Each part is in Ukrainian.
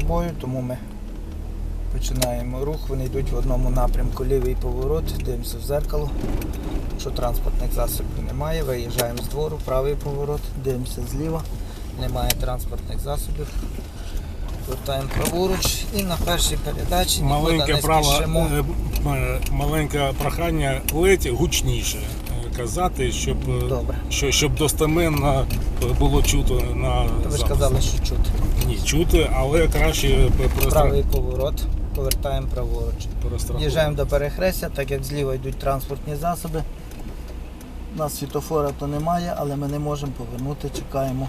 собою, тому ми починаємо рух. Вони йдуть в одному напрямку, лівий поворот, дивимося в зеркало. Якщо транспортних засобів немає, виїжджаємо з двору, правий поворот, дивимося зліва, немає транспортних засобів. Вертаємо праворуч і на першій передачі Маленьке не право, спішимо. е, е, маленьке прохання ледь гучніше казати, щоб, е, Добре. що, щоб достеменно було чути на Ви ж казали, що чути. Ні, чути, але краще е, Правий поворот, повертаємо праворуч. перестрахувати. Під'їжджаємо до перехрестя, так як зліва йдуть транспортні засоби. У нас світофора то немає, але ми не можемо повернути, чекаємо,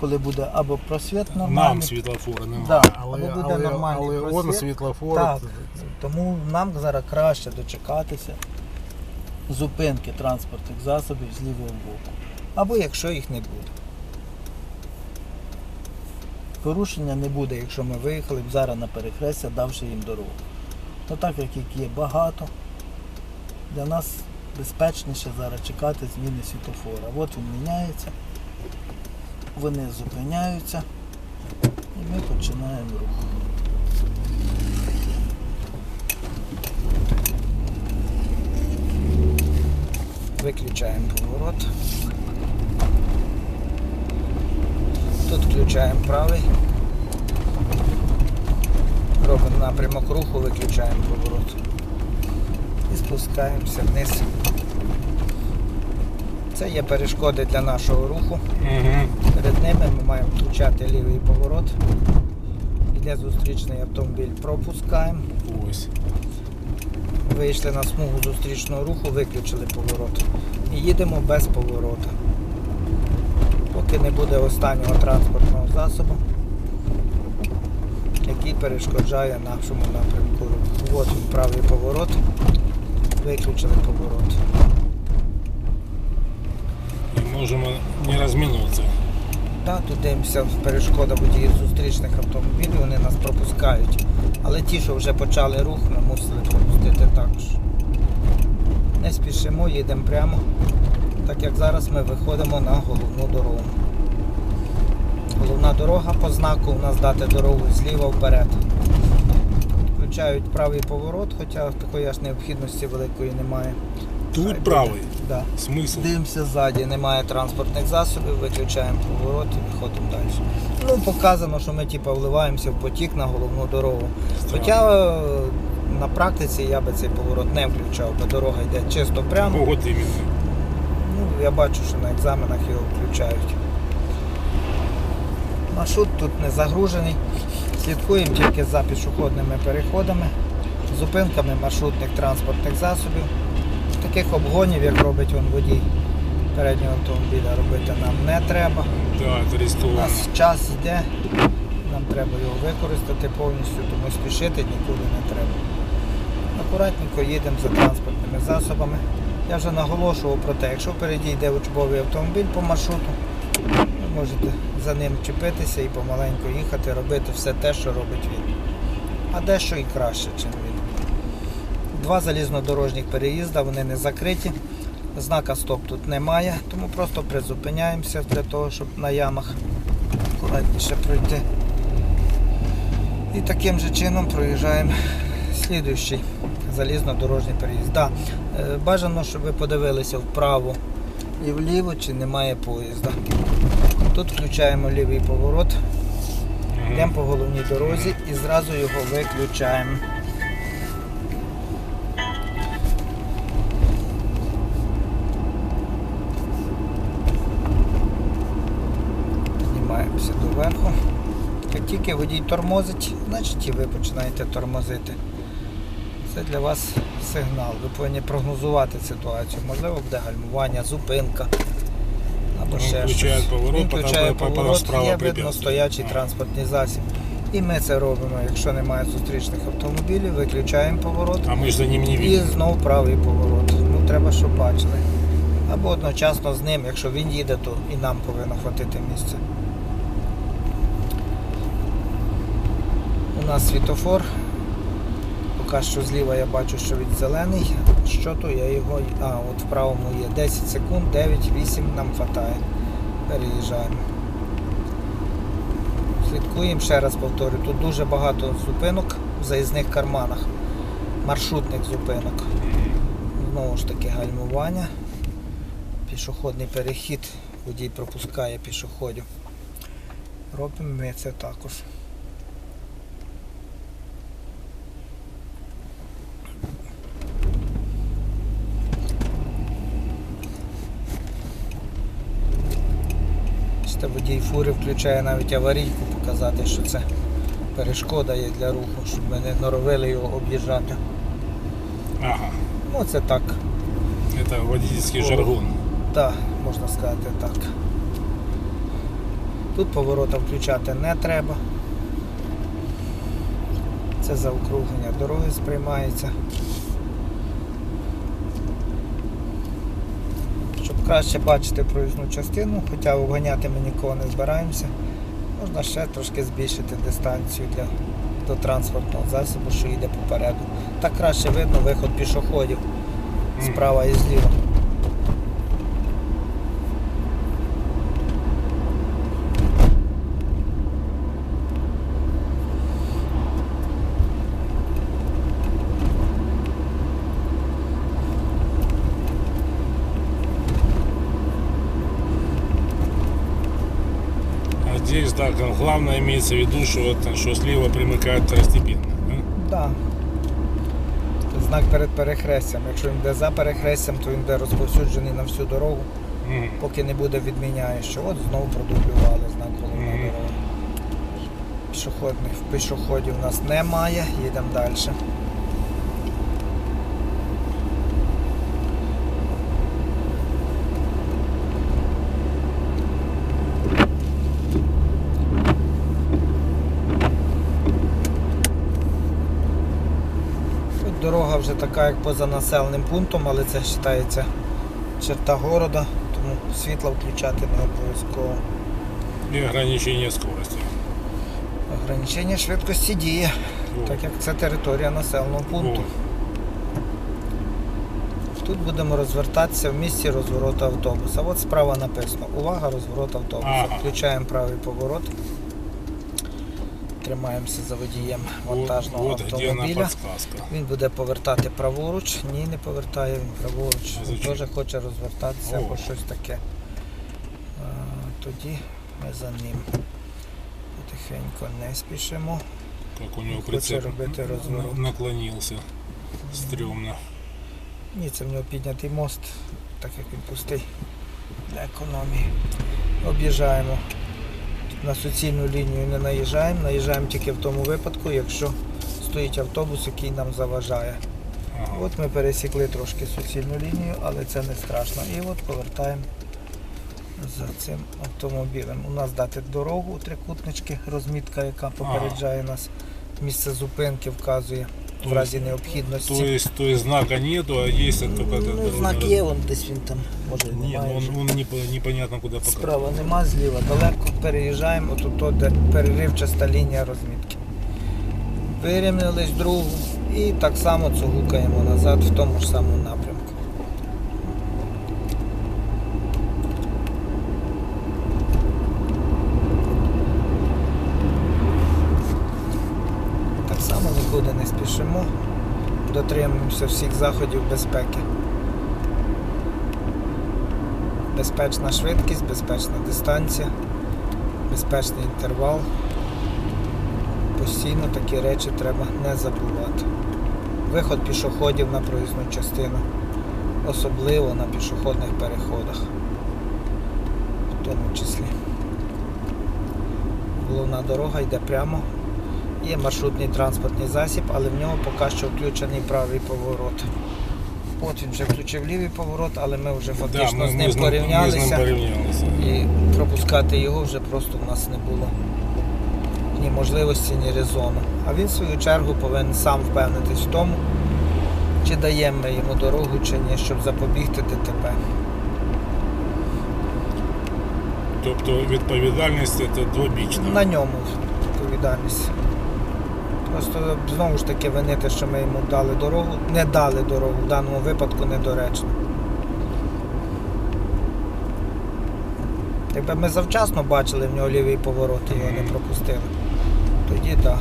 коли буде або просвіт нормальний. Нам світлофора немає, Да, але, або буде але, нормальний але просвіт. он світлофор. Так, тому нам зараз краще дочекатися зупинки транспортних засобів з лівого боку. Або якщо їх не буде. Порушення не буде, якщо ми виїхали б зараз на перехрестя, давши їм дорогу. Ну так як їх є багато, для нас безпечніше зараз чекати зміни світофора. От він міняється, вони зупиняються і ми починаємо рух. Виключаємо поворот. Тут включаємо правий. Робимо напрямок руху, виключаємо поворот. І спускаємося вниз. Це є перешкоди для нашого руху. Угу. Перед ними ми маємо включати лівий поворот. Йде зустрічний автомобіль, пропускаємо. Ось. Вийшли на смугу зустрічного руху, виключили поворот. І їдемо без поворота. Поки не буде останнього транспортного засобу, який перешкоджає нашому напрямку руху. От він правий поворот. Виключили поворот. І можемо не розмінутися. Так, тут дивимося перешкода водіїв зустрічних автомобілів, вони нас пропускають. Але ті, що вже почали рух, ми мусили пропустити також. Не спішимо, їдемо прямо, так як зараз ми виходимо на головну дорогу. Головна дорога по знаку у нас дати дорогу зліва вперед. Включають правий поворот, хоча такої аж необхідності великої немає. Тут правий. Да. Смисл. Дивимося ззаді, немає транспортних засобів, виключаємо поворот і виходимо далі. Ну, показано, що ми типу, вливаємося в потік на головну дорогу. Хоча е, на практиці я би цей поворот не включав, бо дорога йде чисто прямо. От іменно. Ну, я бачу, що на екзаменах його включають. Маршрут тут не загружений. Слідкуємо тільки за пішохідними переходами, зупинками маршрутних транспортних засобів. Таких обгонів, як робить он водій переднього автомобіля, робити нам не треба. У нас час йде, нам треба його використати повністю, тому спішити нікуди не треба. Акуратненько їдемо за транспортними засобами. Я вже наголошував про те, якщо впереді йде учбовий автомобіль по маршруту, ви можете за ним чіпитися і помаленьку їхати, робити все те, що робить він. А дещо і краще, ніж він. Два залізнодорожніх переїзда, вони не закриті. Знака стоп тут немає, тому просто призупиняємося для того, щоб на ямах акуратніше пройти. І таким же чином проїжджаємо слідуючий залізнодорожній переїзд. Да, е, бажано, щоб ви подивилися вправо і вліво, чи немає поїзда. Тут включаємо лівий поворот, йдемо по головній дорозі і зразу його виключаємо. Піднімаємося доверху. Як водій тормозить, значить і ви починаєте тормозити. Це для вас сигнал. Ви повинні прогнозувати ситуацію. Можливо, буде гальмування, зупинка. Або ще включає щось. поворот, Він включає по- по- поворот, є видно стоячий А. транспортний засіб. І ми це робимо. Якщо немає зустрічних автомобілів, виключаємо поворот. А ми ж за ним не І знову правий поворот. Ну треба, щоб бачили. Або одночасно з ним, якщо він їде, то і нам повинно хватити місця. Нас світофор. Поки що зліва я бачу, що він зелений. Що то я його. А, от в правому є 10 секунд, 9, 8 нам вистачає. Переїжджаємо. Слідкуємо, ще раз повторю, тут дуже багато зупинок в заїзних карманах, маршрутних зупинок. Знову ж таки гальмування, пішохідний перехід, водій пропускає пішоходів. Робимо ми це також. Бачите, водій фури включає навіть аварійку показати, що це перешкода є для руху, щоб ми не норовили його об'їжджати. Ага. Ну це так, Это водительский О. жаргон. так, можна сказати так. Тут поворота включати не треба. Це заокруглення дороги сприймається. Краще бачити проїзну частину, хоча обганяти ми нікого не збираємося, можна ще трошки збільшити дистанцію для, до транспортного засобу, що йде попереду. Так краще видно виход пішоходів справа і зліва. Да, главное имеется в виду, что, вот, что слева примыкает второстепенно. да? Да. Знак перед перехрестям. Якщо він йде за перехрестям, то він буде розповсюджений на всю дорогу, Мгм. поки не буде відміняє, що от знову продублювали знак головна Мгм. дорога. Пішохідних пішоходів у нас немає, їдемо далі. Тут дорога вже така, як поза населеним пунктом, але це вважається черта города, тому світло включати не обов'язково. И ограничение скорости. Ограничення швидкості діє, Вот. так як це територія населеного пункту. Вот. Тут будемо розвертатися в місці розвороту автобуса. От справа написано. Увага, розворот автобуса. Ага. Включаємо правий поворот. Тримаємося за водієм вантажного где автомобіля. Він буде повертати праворуч. Ні, не повертає він праворуч. Він теж хоче розвертатися або щось таке. А, тоді ми за ним. Потихеньку не спішимо. Как у Хоче прицеп робити розворот. наклонился. Стрёмно. Ні, це в нього піднятий мост, так як він пустий для економії. Об'їжджаємо. На суцільну лінію не наїжджаємо, наїжджаємо тільки в тому випадку, якщо стоїть автобус, який нам заважає. Ага. От ми пересікли трошки суцільну лінію, але це не страшно. І от повертаємо за цим автомобілем. У нас дати дорогу у трикутнички, розмітка, яка попереджає нас. Місце зупинки вказує в разі необхідності. То есть, то есть знака нету, а есть только этот Ну, знак є, он десь він там, може і Нет, немає. вже. он, он непо- непонятно куда показывает. Справа нема, зліва далеко. Переїжджаємо, отут от, де переривчаста лінія розмітки. Вирівнялись другу і так само цугукаємо назад в тому ж самому напрямку. Так само нікуди не спішимо, дотримуємося всіх заходів безпеки. Безпечна швидкість, безпечна дистанція, безпечний інтервал. Постійно такі речі треба не забувати. Виход пішоходів на проїзну частину, особливо на пішохідних переходах, в тому числі. Головна дорога йде прямо. Є маршрутний транспортний засіб, але в нього поки що включений правий поворот. От він вже включив лівий поворот, але ми вже Да, фактично мы, з мы ним с ним- мы с ним порівнялися. порівнялися. І пропускати його вже просто в нас не було ні можливості, ні резону. А він в свою чергу повинен сам впевнитись в тому, чи даємо ми йому дорогу, чи ні, щоб запобігти ДТП. Тобто відповідальність це двобічна. На ньому відповідальність. Просто знову ж таки винити, що ми йому дали дорогу, не дали дорогу, в даному випадку недоречно. Якби ми завчасно бачили в нього лівий поворот і його не пропустили. Тоді так.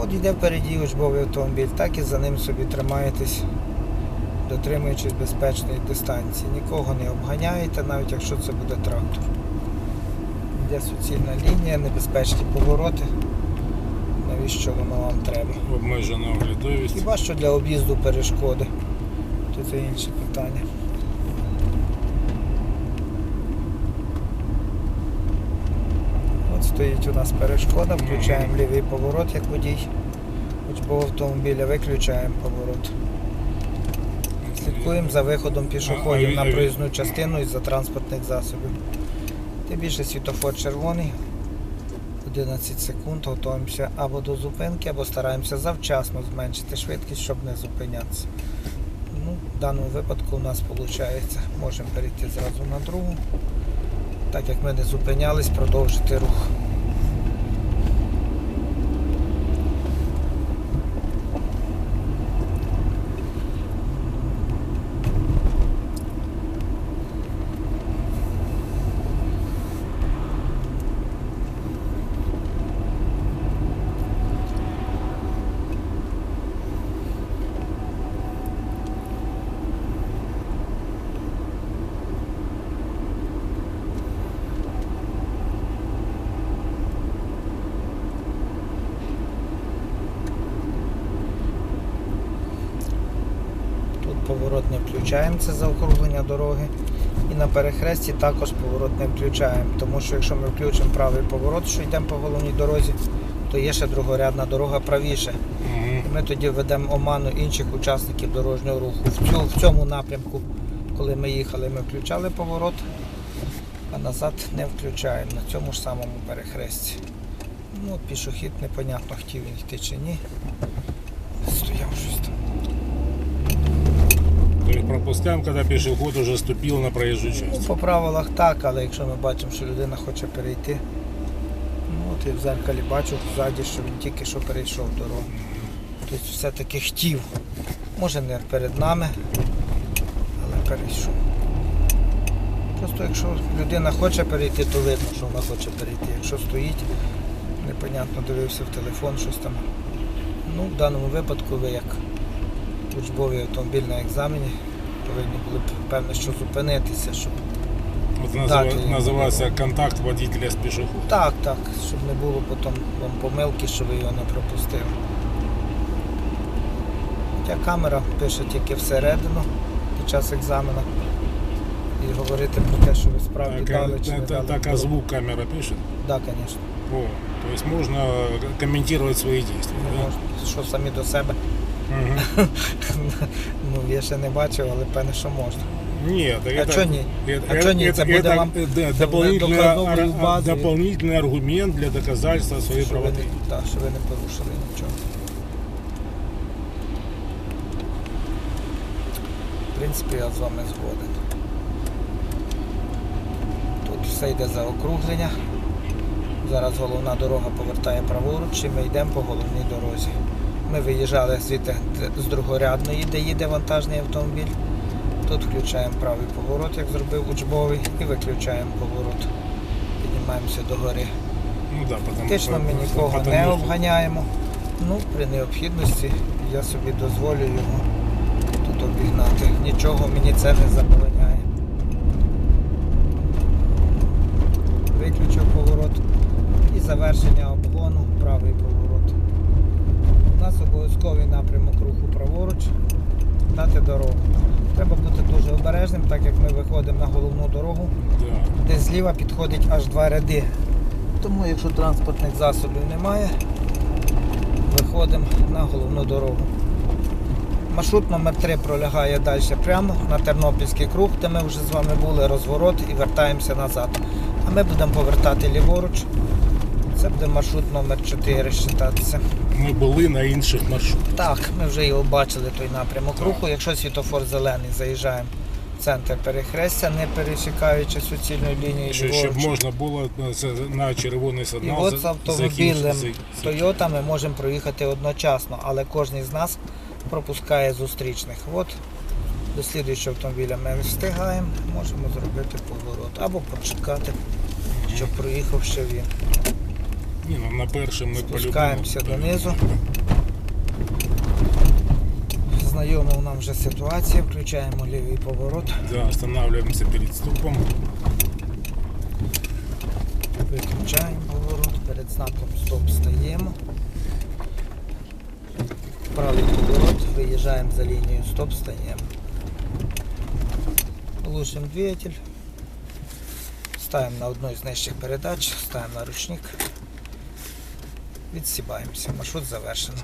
От йде впереді учбовий автомобіль, так і за ним собі тримаєтесь, дотримуючись безпечної дистанції. Нікого не обганяєте, навіть якщо це буде трактор. Йде суцільна лінія, небезпечні повороти. Навіщо воно вам треба? Обмежена оглядовість. Хіба що для об'їзду перешкоди, то це інше питання. От стоїть у нас перешкода, включаємо лівий поворот як водій. Учбового автомобіля виключаємо поворот. Слідкуємо за виходом пішоходів на проїзну частину із-за транспортних засобів. Тим більше світофор червоний. 11 секунд готуємося або до зупинки, або стараємося завчасно зменшити швидкість, щоб не зупинятися. Ну, в даному випадку у нас виходить, можемо перейти зразу на другу. Так як ми не зупинялись, продовжити рух. Тут поворот не включаємо, це заокруглення дороги. І на перехресті також поворот не включаємо, тому що якщо ми включимо правий поворот, що йдемо по головній дорозі, то є ще другорядна дорога правіше. І ми тоді ведемо оману інших учасників дорожнього руху. В, цю, в цьому напрямку, коли ми їхали, ми включали поворот, а назад не включаємо на цьому ж самому перехресті. Ну, пішохід непонятно, хотів він йти чи ні. Стояв щось там. То есть пропускаем, когда пешеход уже ступил на проезжую Ну, часть. по правилах так, але якщо ми бачимо, що людина хоче перейти, ну от і в зеркалі бачу ззаді, що він тільки що перейшов дорогу. Тобто все-таки хотів. Може не перед нами, але перейшов. Просто якщо людина хоче перейти, то видно, що вона хоче перейти. Якщо стоїть, непонятно дивився в телефон, щось там. Ну, в даному випадку ви як учбовий автомобіль на екзамені повинні були б певно, що зупинитися, щоб Вот Да, называ- ты- называется контакт водителя с пешеходом. Так, так, щоб не було потім вам помилки, що ви його не пропустили. Хоча камера пише тільки всередину під час екзамену. І говорити про те, що ви справді Так, а- дали чи не это- дали. так а звук камера пишет? Так, звісно. О, то есть можно комментировать свои действия. Не да? можна. Що самі до себе. Мгм. ну, я ще не бачив, але певне, що можна. Нет, А это, чо ні? это, А чо ні? это- Це буде это, вам э, да, це буде дополнительная- доказовою ар- базою. дополнительный аргумент для доказательства своей Що ви, правоты. не, так, що ви не порушили нічого. В принципі, я з вами згоден. Тут все йде за округлення. Зараз головна дорога повертає праворуч і ми йдемо по головній дорозі. Ми виїжджали звідти з другорядної, де їде вантажний автомобіль. Тут включаємо правий поворот, як зробив учбовий, і виключаємо поворот. Піднімаємося до гори. Ну да, Фактично ми нікого не обганяємо. Ну, при необхідності я собі дозволю його тут обігнати. Нічого мені це не забороняє. Виключив поворот і завершення обгону правий поворот. Обов'язковий напрямок руху праворуч, дати дорогу. Треба бути дуже обережним, так як ми виходимо на головну дорогу де зліва підходить аж два ряди. Тому якщо транспортних засобів немає, виходимо на головну дорогу. Маршрут номер 3 пролягає далі прямо на Тернопільський круг, де ми вже з вами були, розворот і вертаємося назад. А ми будемо повертати ліворуч. Це буде маршрут номер 4 вважатися. Ми були на інших маршрутах. Так, ми вже його бачили, той напрямок Так. руху. Якщо світофор зелений, заїжджаємо в центр перехрестя, не пересікаючи суцільну лінію Що, щоб можна було на червоний І сигнал от з автомобілем Toyota ми можемо проїхати одночасно, але кожен з нас пропускає зустрічних. От до слідуючого автомобіля ми встигаємо, можемо зробити поворот або почекати, щоб проїхав ще він. Ні, ну на першому ми Спускаємося по-любому донизу. Знайома нам вже ситуація, включаємо лівий поворот, Да, останавливаемся перед ступом. виключаємо поворот, перед знаком стоп стаємо. Правий поворот, виїжджаємо за лінію стоп, стаємо. Глушимо двигатель. Ставимо на одну з нижчих передач, ставимо на ручник. Відсібаємося. Маршрут завершено.